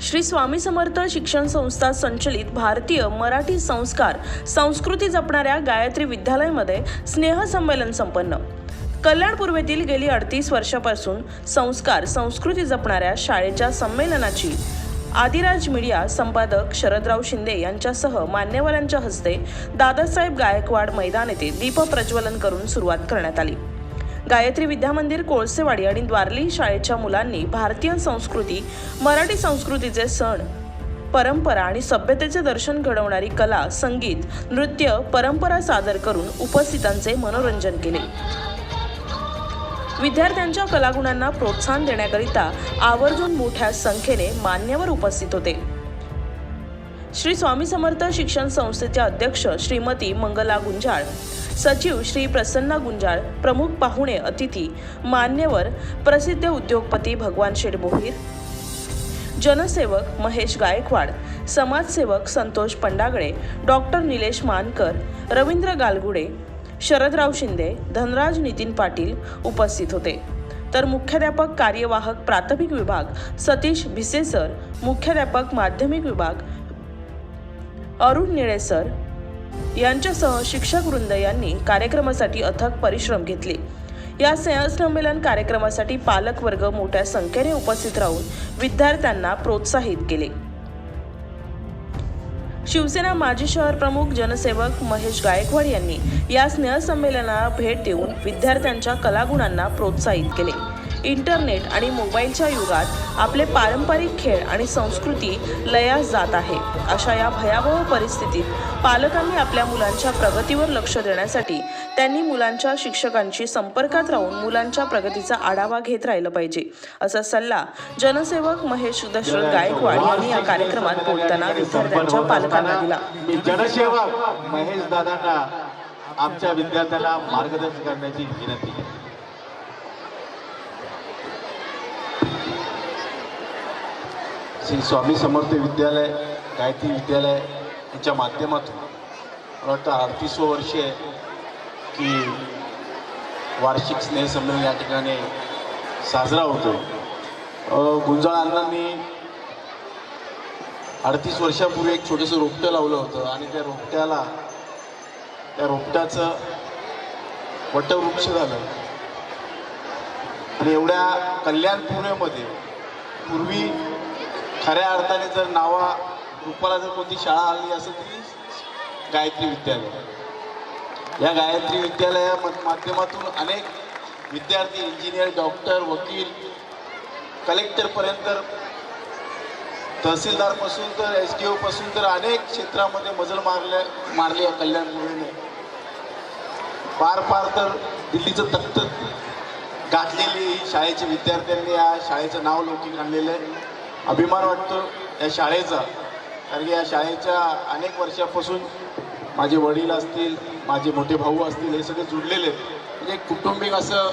Shri Swami Samarth शिक्षण संस्था संचलित भारतीय मराठी संस्कार संस्कृती जपणाऱ्या गायत्री विद्यालयामध्ये स्नेहसंमेलन संपन्न. कल्याण पूर्वेतील गेली अडतीस वर्षापासून संस्कार संस्कृती जपणाऱ्या शाळेच्या संमेलनाची आदिराज मीडिया संपादक शरदराव शिंदे यांच्यासह मान्यवरांच्या हस्ते दादासाहेब गायकवाड मैदान येथे दीपप्रज्वलन करून सुरुवात करण्यात आली. गायत्री विद्यामंदिर कोळसेवाडी आणि द्वारली शाळेच्या मुलांनी भारतीय संस्कृती मराठी संस्कृतीचे सण परंपरा आणि सभ्यतेचे दर्शन घडवणारी कला संगीत नृत्य परंपरा सादर करून उपस्थितांचे मनोरंजन केले. विद्यार्थ्यांच्या कलागुणांना प्रोत्साहन देण्याकरिता आवर्जून मोठ्या संख्येने मान्यवर उपस्थित होते. श्री स्वामी समर्थ शिक्षण संस्थेचे अध्यक्ष श्रीमती मंगला गुंजाळ सचिव श्री प्रसन्ना गुंजाळ प्रमुख पाहुणे अतिथी मान्यवर प्रसिद्ध उद्योगपती भगवान शेडबोहीर जनसेवक महेश गायकवाड समाजसेवक संतोष पंडागळे डॉक्टर निलेश मानकर रवींद्र गालगुडे शरदराव शिंदे धनराज नितीन पाटील उपस्थित होते. तर मुख्याध्यापक कार्यवाहक प्राथमिक विभाग सतीश भिसेसर मुख्याध्यापक माध्यमिक विभाग अरुण निळे सर यांच्यासह शिक्षक वृंद यांनी कार्यक्रमासाठी अथक परिश्रम घेतले. या स्नेहसंमेलन कार्यक्रमासाठी पालक वर्ग मोठ्या संख्येने उपस्थित राहून विद्यार्थ्यांना प्रोत्साहित केले. शिवसेना माजी शहर प्रमुख जनसेवक महेश गायकवाड यांनी या स्नेहसंमेलनाला भेट देऊन विद्यार्थ्यांच्या कलागुणांना प्रोत्साहित केले. इंटरनेट आणि मोबाईलच्या युगात आपले पारंपरिक खेळ आणि संस्कृती लयास जात आहे. अशा या भयावह परिस्थितीत पालकांनी आपल्या मुलांच्या प्रगतीवर लक्ष देण्यासाठी त्यांनी मुलांच्या शिक्षकांशी संपर्कात राहून मुलांच्या प्रगतीचा आढावा घेत राहिलं पाहिजे. असा सल्ला जनसेवक महेश दशरथ गायकवाड यांनी या कार्यक्रमात बोलताना विद्यार्थ्यांच्या पालकांना दिला. जनसेवक महेश दादांना आमच्या विद्यार्थ्याला मार्गदर्शन करण्याची विनंती श्री स्वामी समर्थ विद्यालय गायत्री विद्यालय यांच्या माध्यमातून मला वाटतं अडतीसवं वर्ष आहे की वार्षिक स्नेहसंमेलन या ठिकाणी साजरा होतो गुंजाळ अण्णांनी अडतीस वर्षापूर्वी एक छोटंसं रोपटं लावलं होतं आणि त्या रोपट्याला त्या रोपट्याचं वटवृक्ष झालं. आणि एवढ्या कल्याण पुण्यामध्ये पूर्वी खऱ्या अर्थाने जर नावा रूपाला जर कोणती शाळा आली असेल ती गायत्री विद्यालय. या गायत्री विद्यालया माध्यमातून अनेक विद्यार्थी इंजिनियर डॉक्टर वकील कलेक्टरपर्यंत तहसीलदारपासून तर एस डी ओपासून तर अनेक क्षेत्रामध्ये मजल मारल्या मारली आहे कल्याण मुलीने पार पार तर दिल्लीचं तख्त गाठलेली शाळेच्या विद्यार्थ्यांनी या शाळेचं नाव लौकिक आणलेलं आहे. अभिमान वाटतो या शाळेचा. कारण की या शाळेच्या अनेक वर्षापासून माझे वडील असतील माझे मोठे भाऊ असतील हे सगळे जुडलेले म्हणजे एक कुटुंबिक असं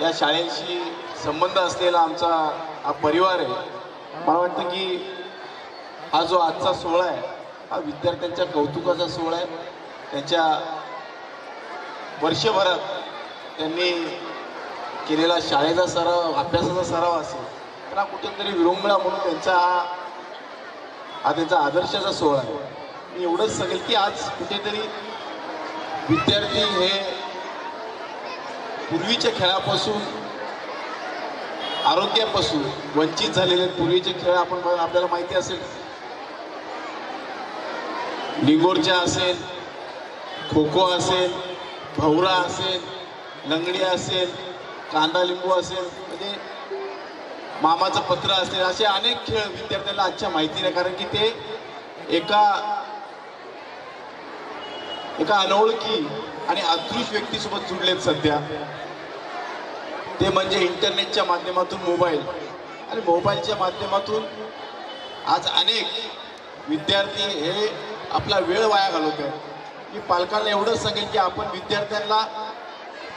या शाळेशी संबंध असलेला आमचा हा परिवार आहे. मला वाटतं की हा जो आजचा सोहळा आहे हा विद्यार्थ्यांच्या कौतुकाचा सोहळा आहे. त्यांच्या वर्षभरात त्यांनी केलेला शाळेचा सराव अभ्यासाचा सराव असेल तर कुठेतरी विरंगुळा म्हणून त्यांचा हा हा त्यांचा आदर्शाचा सोहळा आहे मी एवढंच सांगेल की आज कुठेतरी विद्यार्थी हे पूर्वीच्या खेळापासून आरोग्यापासून वंचित झालेले आहेत. पूर्वीचे खेळ आपण बघ- आपल्याला माहिती असेल लिंगोरच्या असेल खो खो असेल भवरा असेल लंगडी असेल कांदा लिंबू असेल म्हणजे मामाचं पत्र असेल असे अनेक खेळ विद्यार्थ्यांना आजच्या माहिती नाही कारण की ते एका एका अनोळखी आणि अदृश व्यक्तीसोबत जुडलेत सध्या. ते म्हणजे इंटरनेटच्या माध्यमातून मोबाईल. आणि मोबाईलच्या माध्यमातून आज अनेक विद्यार्थी हे आपला वेळ वाया घालवत आहेत की पालकांना एवढंच सांगेन की आपण विद्यार्थ्यांना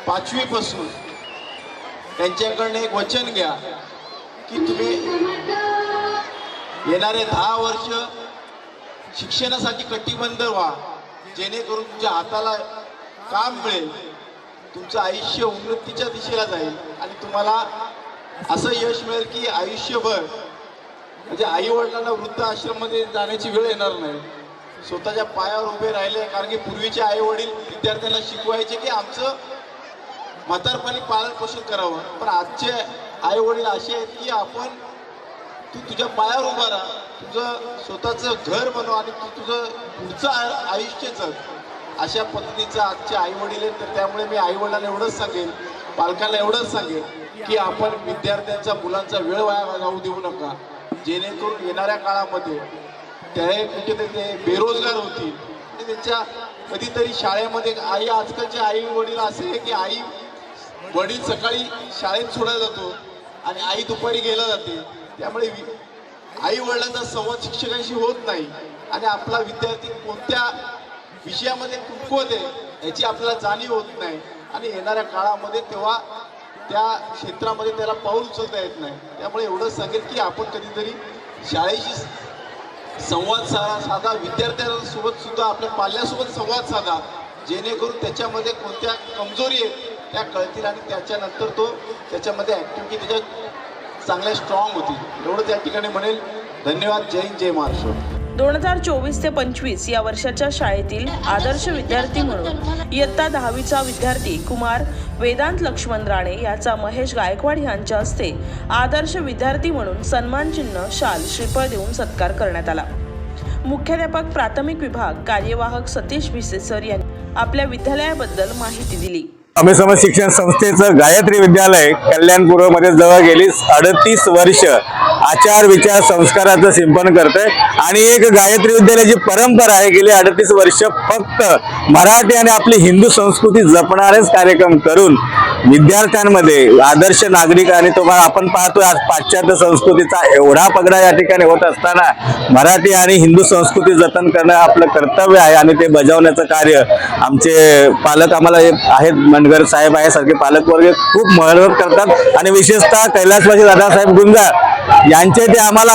पाचवीपासून त्यांच्याकडनं एक वचन घ्या. की तुम्ही येणारे दहा वर्ष शिक्षणासाठी कटिबंध व्हा. जेणेकरून तुमच्या हाताला काम मिळेल. तुमचं आयुष्य उन्नतीच्या दिशेला जाईल. आणि तुम्हाला असं यश मिळेल की आयुष्यभर म्हणजे आई वडिलांना वृद्ध आश्रममध्ये जाण्याची वेळ येणार नाही. स्वतःच्या पायावर उभे राहिले कारण की पूर्वीचे आई वडील विद्यार्थ्यांना शिकवायचे की आमचं म्हातारपणी पालन पोषण करावं. पण आजचे आई वडील असे आहेत की आपण तू तुझ्या पायावर उभा राहा तुझं स्वतःचं घर बनव आणि तू तुझं पुढचं आ- आयुष्य जग. अशा पद्धतीचं आजचे आई वडील आहेत तर त्यामुळे मी आई वडिलांना एवढंच सांगेन पालकांना एवढंच सांगेन की आपण विद्यार्थ्यांचा मुलांचा वेळ वाया जाऊ देऊ नका. जेणेकरून येणाऱ्या काळामध्ये त्या कुठेतरी ते बेरोजगार होतील. आणि त्यांच्या कधीतरी शाळेमध्ये आई आजकालचे आई वडील असे की आई वडील सकाळी शाळेत सोडायला जातो आणि आई दुपारी गेला जाते. त्यामुळे आई वडिलांचा संवाद शिक्षकांशी होत नाही. आणि आपला विद्यार्थी कोणत्या विषयामध्ये कुंकवत आहे याची आपल्याला जाणीव होत नाही. आणि येणाऱ्या काळामध्ये तेव्हा त्या क्षेत्रामध्ये त्याला पाऊल उचलता येत नाही. त्यामुळे एवढं सांगेल की आपण कधीतरी शाळेशी संवाद साधा साधा. विद्यार्थ्यांसोबत सुद्धा आपल्या पाल्यासोबत संवाद साधा. जेणेकरून त्याच्यामध्ये कोणत्या कमजोरी आहेत त्या कळतील आणि त्याच्यानंतर तो त्याच्यामध्ये ॲक्टिव्हिटी त्याच्या चांगल्या स्ट्रॉंग होतील एवढं त्या ठिकाणी म्हणेल. धन्यवाद. जय हिंद जय महाराष्ट्र. दोन हजार चोवीस ते पंचवीस या वर्षाच्या शाळेतील आदर्श विद्यार्थी म्हणून इयत्ता दहावीचा विद्यार्थी कुमार वेदांत लक्ष्मण राणे याचा महेश गायकवाड यांच्या हस्ते आदर्श विद्यार्थी म्हणून सन्मान चिन्ह शाल श्रीफळ देऊन सत्कार करण्यात आला. मुख्याध्यापक प्राथमिक विभाग कार्यवाहक सतीश भिसे सर यांनी आपल्या विद्यालयाबद्दल माहिती दिली. आम्ही समाज शिक्षण संस्थेचं गायत्री विद्यालय कल्याणपूर्वमध्ये जवळ गेली. अडतीस वर्ष आचार विचार संस्काराचं सिंपन करतंय. आणि एक गायत्री विद्यालयाची परंपरा आहे गेली अडतीस वर्ष फक्त मराठी आणि आपली हिंदू संस्कृती जपणारेच कार्यक्रम करून विद्यार्थ्यांमध्ये आदर्श नागरिक आणि तुम्हाला आपण पाहतोय आज पाश्चात्य संस्कृतीचा एवढा पगडा या ठिकाणी होत असताना मराठी आणि हिंदू संस्कृती जतन करणं आपलं कर्तव्य आहे आणि ते बजावण्याचं कार्य आमचे पालक आम्हाला आहेत मनगर साहेब आहे सारखे पालक वर्ग खूप महत्त्व करतात. आणि विशेषतः कैलासवासी दादासाहेब गुंजा यांचे ते आम्हाला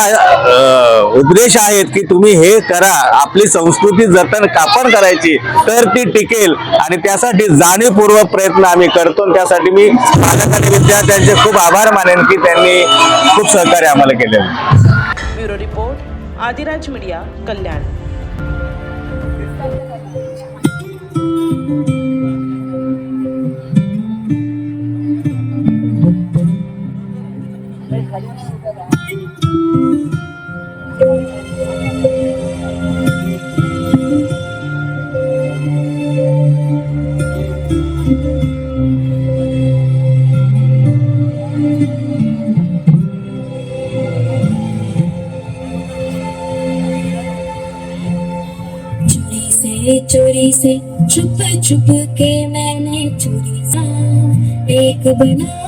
उपदेश आहेत की तुम्ही हे करा आपली संस्कृती जतन कापण करायची तर ती टिकेल. आणि त्यासाठी जाणीवपूर्वक प्रयत्न आम्ही करतो त्यासाठी त्यासाठी मी पालक आणि विद्यार्थ्यांचे खूप आभार मानेन की त्यांनी खूप सहकार्य आम्हाला केले bureau report Adiraj media Kalyan. से छुप छुप के मैंने चोरी सा एक बनाया।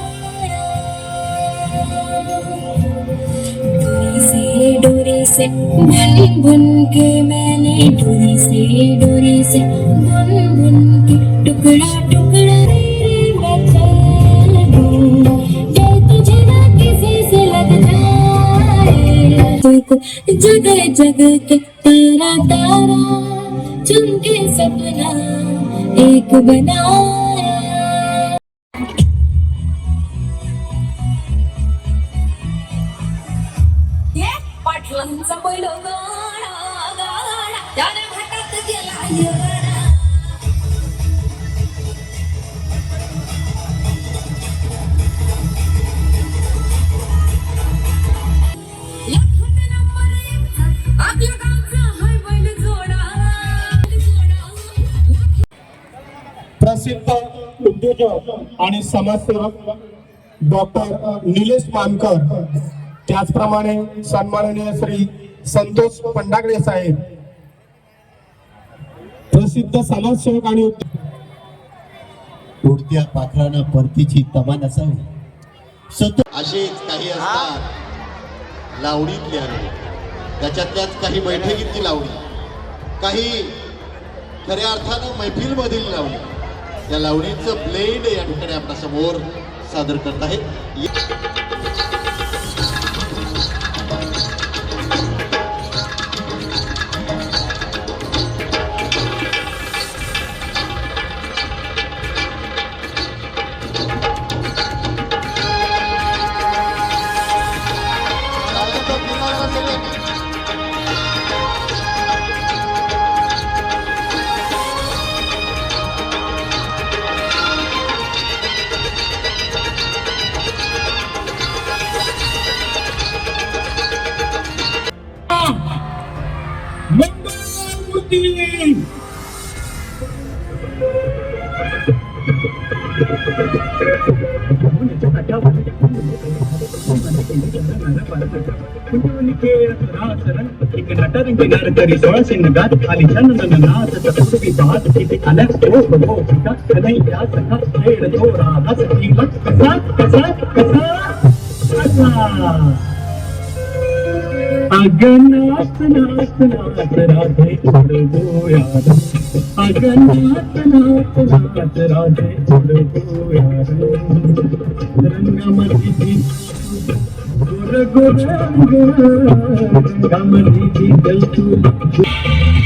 डोरी से डोरी से बुन बुन के मैंने डोरी से डोरी से बुन बुन के टुकड़ा टुकड़ा रे मैं कर दूं तुझे ना किसी से लग जाए जगह जगह के तेरा तारा चुनके सपना एक बनाओ। उद्योजक आणि समाजसेवक डॉक्टर निलेश मानकर त्याचप्रमाणे सन्माननीय श्री संतोष पंडागडे साहेब. प्रसिद्ध समाजसेवक आणि उडत्या पाखरानं परतीची तमा नसावी सतत असेच काही असतात लावणीतल्या त्याच्यातल्याच काही बैठकीतली लावणी. काही खऱ्या अर्थानं मैफिलमधील लावणी. या लावणीचं ब्लेंड या ठिकाणी आपल्यासमोर सादर करत आहेत. एक नटरंग नारकरी खाली चंदन नाच चतुर्वी पाहत किती आल्या ओ बघो सखा खेळ तो राधा कसा कसा कसा कसा अगनाथ नाथ नाथ राधे उडगो यार अगनाथ नाथ नाथ राधे उडगो रंगमती गोर गोर रंगमती गलतू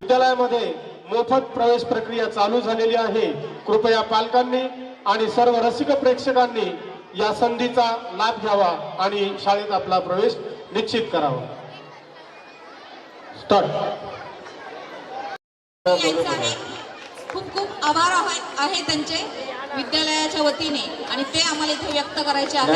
विद्यालयामध्ये मोफत प्रवेश प्रक्रिया चालू झालेली आहे. कृपया पालकांनी आणि सर्व रसिक प्रेक्षकांनी या संधीचा लाभ घ्यावा आणि शाळेत आपला प्रवेश निश्चित करावा. स्टार्ट खूप खूप आभार आहे त्यांचे विद्यालयाच्या वतीने. आणि ते आम्हाला इथे व्यक्त करायचे आहे